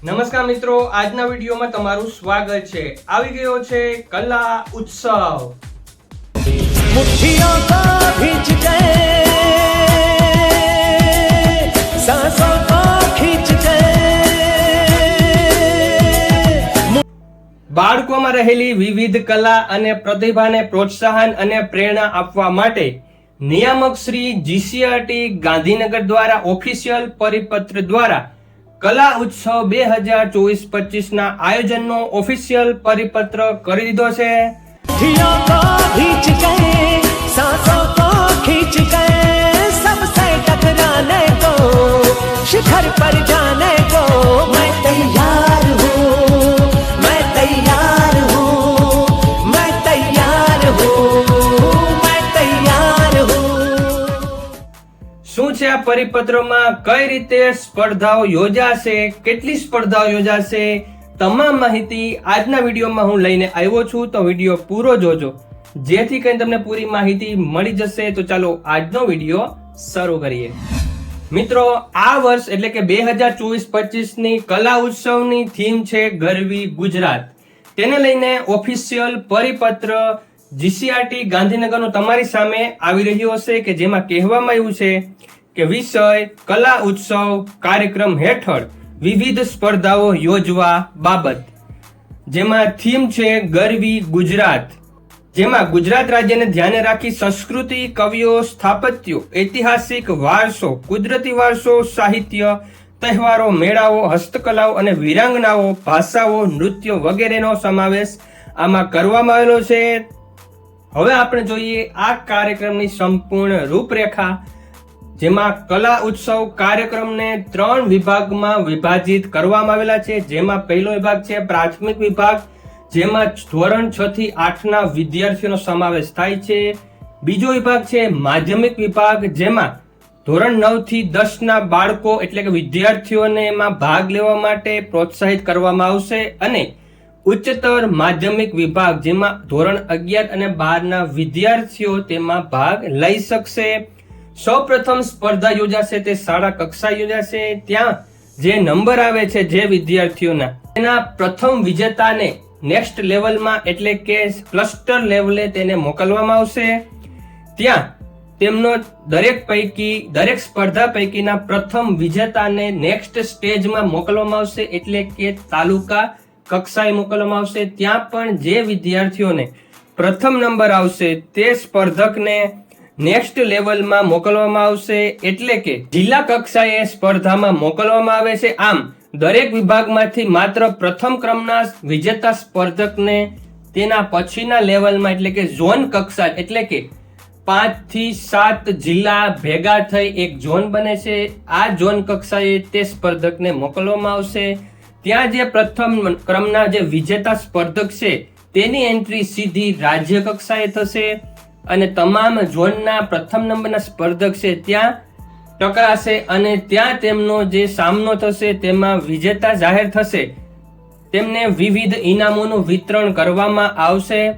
નમસ્કાર મિત્રો આજના વિડીયોમાં તમારું સ્વાગત છે. આવી ગયો છે કલા ઉત્સવ. મુઠ્ઠીઓ બાળકોમાં રહેલી વિવિધ કલા અને પ્રતિભાને પ્રોત્સાહન અને પ્રેરણા આપવા માટે નિયામક શ્રી જીસીઆરટી ગાંધીનગર દ્વારા ઓફિશિયલ પરિપત્ર દ્વારા કલા ઉત્સવ બે હજાર ચોવીસ પચીસ ના આયોજનનો ઓફિશિયલ પરિપત્ર કરી દીધો છે. આ પરિપત્રમાં કઈ રીતે સ્પર્ધાઓ યોજાશે, કેટલી સ્પર્ધાઓ યોજાશે, તમામ માહિતી આજના વિડીયોમાં હું લઈને આવ્યો છું. તો વીડિયો પૂરો જોજો. જેથી કરીને તમને પૂરી માહિતી મળી જશે. તો ચાલો આજનો વીડિયો શરૂ કરીએ. મિત્રો, આ વર્ષ એટલે કે બે હજાર ચોવીસ પચીસની કલા ઉત્સવની થીમ છે ગરવી ગુજરાત. તેને લઈને ઓફિશિયલ પરિપત્ર જીસીઆરટી ગાંધીનગરનો તમારી સામે આવી રહ્યો હશે કે જેમાં કહેવામાં આવ્યું છે કે વિષય, કલા ઉત્સવ, કાર્યક્રમ હેઠળ વિવિધ સ્પર્ધાઓ યોજવા બાબત. જેમાં થીમ છે ગરવી ગુજરાત. જેમાં ગુજરાત રાજ્યને ધ્યાને રાખી સંસ્કૃતિ, કવિઓ, સ્થાપત્યો, ઐતિહાસિક વારસો, કુદરતી વારસો, સાહિત્ય, તહેવારો, મેળાઓ, હસ્તકલાઓ અને વિરાંગનાઓ, ભાષાઓ, નૃત્યો વગેરેનો સમાવેશ આમાં કરવામાં આવેલો છે. હવે આપણે જોઈએ આ કાર્યક્રમની સંપૂર્ણ રૂપરેખા. જેમાં કલા ઉત્સવ કાર્યક્રમને ત્રણ વિભાગમાં વિભાજિત કરવામાં આવેલા છે. જેમાં પહેલો વિભાગ છે પ્રાથમિક વિભાગ, જેમાં ધોરણ છ થી આઠના વિદ્યાર્થીઓનો સમાવેશ થાય છે. બીજો વિભાગ છે માધ્યમિક વિભાગ, જેમાં ધોરણ નવથી દસ ના બાળકો એટલે કે વિદ્યાર્થીઓને એમાં ભાગ લેવા માટે પ્રોત્સાહિત કરવામાં આવશે. અને ઉચ્ચતર માધ્યમિક વિભાગ, જેમાં ધોરણ અગિયાર અને બારના વિદ્યાર્થીઓ તેમાં ભાગ લઈ શકશે. સૌપ્રથમ સ્પર્ધા યોજાશે તે શાળા કક્ષા યોજાશે. ત્યાં જે નંબર આવે છે જે વિદ્યાર્થીઓના, તેના પ્રથમ વિજેતાને નેક્સ્ટ લેવલમાં એટલે કે ક્લસ્ટર લેવલે તેને મોકલવામાં આવશે. ત્યાં તેમનો દરેક પૈકી, દરેક સ્પર્ધા પૈકીના પ્રથમ વિજેતાને નેક્સ્ટ સ્ટેજમાં મોકલવામાં આવશે એટલે કે તાલુકા કક્ષાએ મોકલવામાં આવશે. ત્યાં પણ જે વિદ્યાર્થીઓને પ્રથમ નંબર આવશે તે સ્પર્ધકને નેક્સ્ટ લેવલમાં મોકલવામાં આવશે એટલે કે જિલ્લા કક્ષાએ સ્પર્ધામાં મોકલવામાં આવે છે. આમ, દરેક વિભાગમાંથી માત્ર પ્રથમ ક્રમના વિજેતા સ્પર્ધકને તેના પછીના લેવલમાં એટલે કે ઝોન કક્ષા એટલે કે પાંચથી સાત જિલ્લા ભેગા થઈ એક ઝોન બને છે. આ ઝોન કક્ષાએ તે સ્પર્ધકને મોકલવામાં આવશે. ત્યાં જે પ્રથમ ક્રમના જે વિજેતા સ્પર્ધક છે, તેની એન્ટ્રી સીધી રાજ્ય કક્ષાએ થશે. અને તમામ ઝોનના પ્રથમ નંબરના સ્પર્ધક છે ત્યાં ટકરાશે અને ત્યાં તેમનો જે સામનો થશે તેમાં વિજેતા જાહેર થશે. તેમને વિવિધ ઇનામોનું વિતરણ કરવામાં આવશે.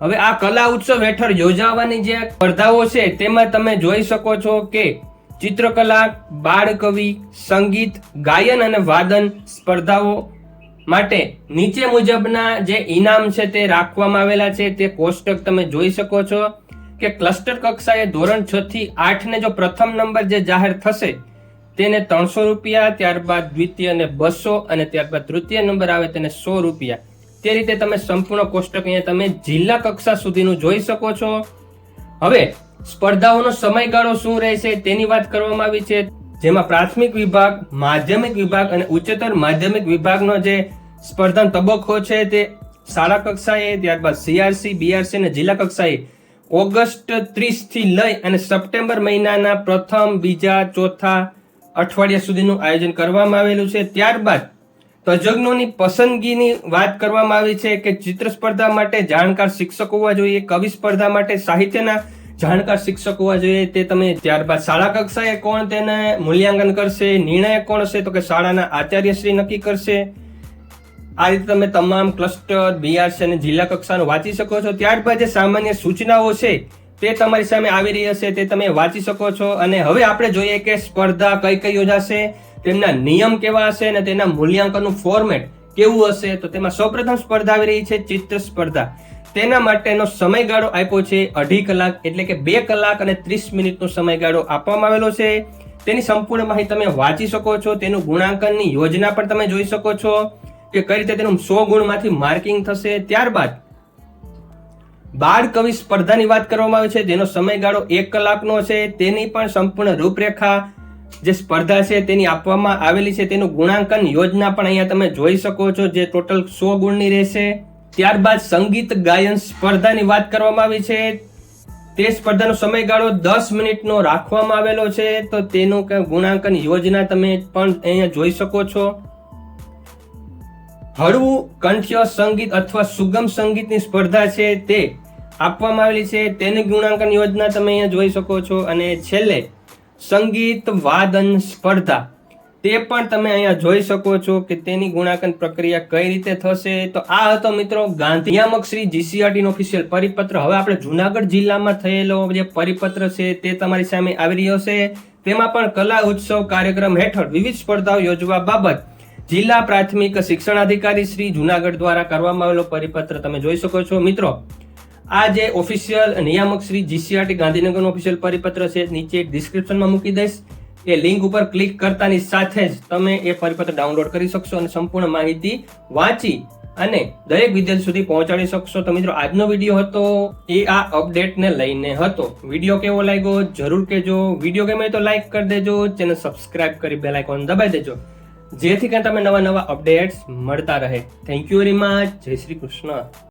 હવે આ કલા ઉત્સવ હેઠળ યોજાવાની જે સ્પર્ધાઓ છે તેમાં તમે જોઈ શકો છો કે ચિત્રકલા બાળ કવિ સંગીત, ગાયન અને વાદન સ્પર્ધાઓ માટે નીચે મુજબના જે ઇનામ છે તે રાખવામાં આવેલા છે, તે કોષ્ટક તમે જોઈ શકો છો કે ક્લસ્ટર કક્ષાએ ધોરણ છ થી આઠ ને જો પ્રથમ નંબર જે જાહેર થશે, તેને ત્રણસો રૂપિયા, ત્યારબાદ દ્વિતીય અને બસો અને ત્યારબાદ તૃતીય નંબર આવે તેને સો રૂપિયા. તે રીતે તમે સંપૂર્ણ કોષ્ટક અહીંયા તમે જિલ્લા કક્ષા સુધીનું જોઈ શકો છો. હવે, સ્પર્ધાઓનો સમયગાળો શું રહેશે તેની વાત કરવામાં આવી છે. જેમાં પ્રાથમિક વિભાગ, માધ્યમિક વિભાગ અને ઉચ્ચતર માધ્યમિક વિભાગનો જે સ્પર્ધાનો તબક્કો છે તે શાળા કક્ષાએ, ત્યારબાદ સીઆરસી બીઆરસી અને જિલ્લા કક્ષાએ ઓગસ્ટ ત્રીસથી લઈ અને સપ્ટેમ્બર મહિનાના પ્રથમ, બીજા, ચોથા અઠવાડિયા સુધીનું આયોજન કરવામાં આવેલું છે. ત્યારબાદ તજજ્ઞોની પસંદગીની વાત કરવામાં આવી છે કે ચિત્ર સ્પર્ધા માટે જાણકાર શિક્ષક હોવા જોઈએ, કવિ સ્પર્ધા માટે સાહિત્યના જાણકાર શિક્ષક હોવા જોઈએ તે તમે ત્યારબાદ શાળા કક્ષાએ કોણ તેને મૂલ્યાંકન કરશે, નિર્ણય કોણ હશે તો કે શાળાના આચાર્યશ્રી નક્કી કરશે? આ રીતે તમે તમામ ક્લસ્ટર, બીઆરસી અને જિલ્લા કક્ષાનું વાંચી શકો છો. ત્યારબાદ જે સામાન્ય સૂચનાઓ છે તે તમારી સામે આવી રહી હશે, તે તમે વાંચી શકો છો. અને હવે આપણે જોઈએ કે સ્પર્ધા કઈ કઈ યોજાશે, તેમના નિયમ કેવા હશે અને તેના મૂલ્યાંકનનું ફોર્મેટ કેવું હશે? તો તેમાં સૌપ્રથમ સ્પર્ધા આવી રહી છે ચિત્ર સ્પર્ધા. તેના માટેનો સમયગાળો આપ્યો છે, અઢી કલાક એટલે કે બે કલાક અને ત્રીસ મિનિટનો સમયગાળો આપવામાં આવેલો છે. તેની સંપૂર્ણ માહિતી તમે વાંચી શકો છો, તેનું ગુણાંકનની યોજના પણ તમે જોઈ શકો છો કે કઈ રીતે તેનું સો ગુણમાંથી માર્કિંગ થશે. ત્યારબાદ બાળ કવિ સ્પર્ધાની વાત કરવામાં આવી છે, જેનો સમયગાળો એક કલાકનો છે. તેની પણ સંપૂર્ણ રૂપરેખા જે સ્પર્ધા છે તેની આપવામાં આવેલી છે. તેનું ગુણાંકન યોજના પણ અહીંયા તમે જોઈ શકો છો, જે ટોટલ સો ગુણની રહેશે. ત્યારબાદ સંગીત, ગાયન સ્પર્ધાની વાત કરવામાં આવી છે. તે સ્પર્ધાનો સમયગાળો દસ મિનિટનો રાખવામાં આવેલો છે. તો તેનું ગુણાંકન યોજના તમે પણ અહીંયા જોઈ શકો છો. હળવું કંઠ્ય સંગીત અથવા સુગમ સંગીતની સ્પર્ધા છે તે આપવામાં આવેલી છે. તેની ગુણાંકન યોજના તમે અહીંયા જોઈ શકો છો. અને છેલ્લે સંગીત વાદન સ્પર્ધા. તે પણ તમે અહીંયા જોઈ શકો છો કે તેની ગુણાંકન પ્રક્રિયા કઈ રીતે થશે. તો આ હતો મિત્રો ગાંધી નિયામક શ્રી જીસીઆરટી ઓફિશિયલ પરિપત્ર. હવે આપણે જુનાગઢ જિલ્લામાં થયેલો જે પરિપત્ર છે તે તમારી સામે આવી રહ્યો છે. તેમાં પણ કલા ઉત્સવ કાર્યક્રમ હેઠળ વિવિધ સ્પર્ધાઓ યોજવા બાબત જિલ્લા પ્રાથમિક શિક્ષણાધિકારી શ્રી જુનાગઢ દ્વારા કરવામાં આવેલો પરિપત્ર તમે જોઈ શકો છો. મિત્રો, આ જે ઓફિશિયલ નિયામક શ્રી જીસીઆરટી ગાંધીનગરનો ઓફિશિયલ પરિપત્ર છે, નીચે ડિસ્ક્રિપ્શનમાં મૂકી દઈશ. એ લિંક ઉપર ક્લિક કરતાની સાથે જ તમે એ પરિપત્ર ડાઉનલોડ કરી શકશો અને સંપૂર્ણ માહિતી વાંચી અને દરેક વિદ્યાર્થી સુધી પહોંચાડી શકશો. તો મિત્રો, આજનો વીડિયો હતો એ આ અપડેટને લઈને હતો. વીડિયો કેવો લાગ્યો? જરૂર કહેજો. વીડિયો ગમે તો લાઈક કરી દેજો. ચેનલ સબસ્ક્રાઇબ કરી બેલ આઇકોન દબાઈ દેજો. જેથી કરીને તમે નવા નવા અપડેટ્સ મળતા રહે. થેન્ક યુ વેરી મચ જય શ્રી કૃષ્ણ.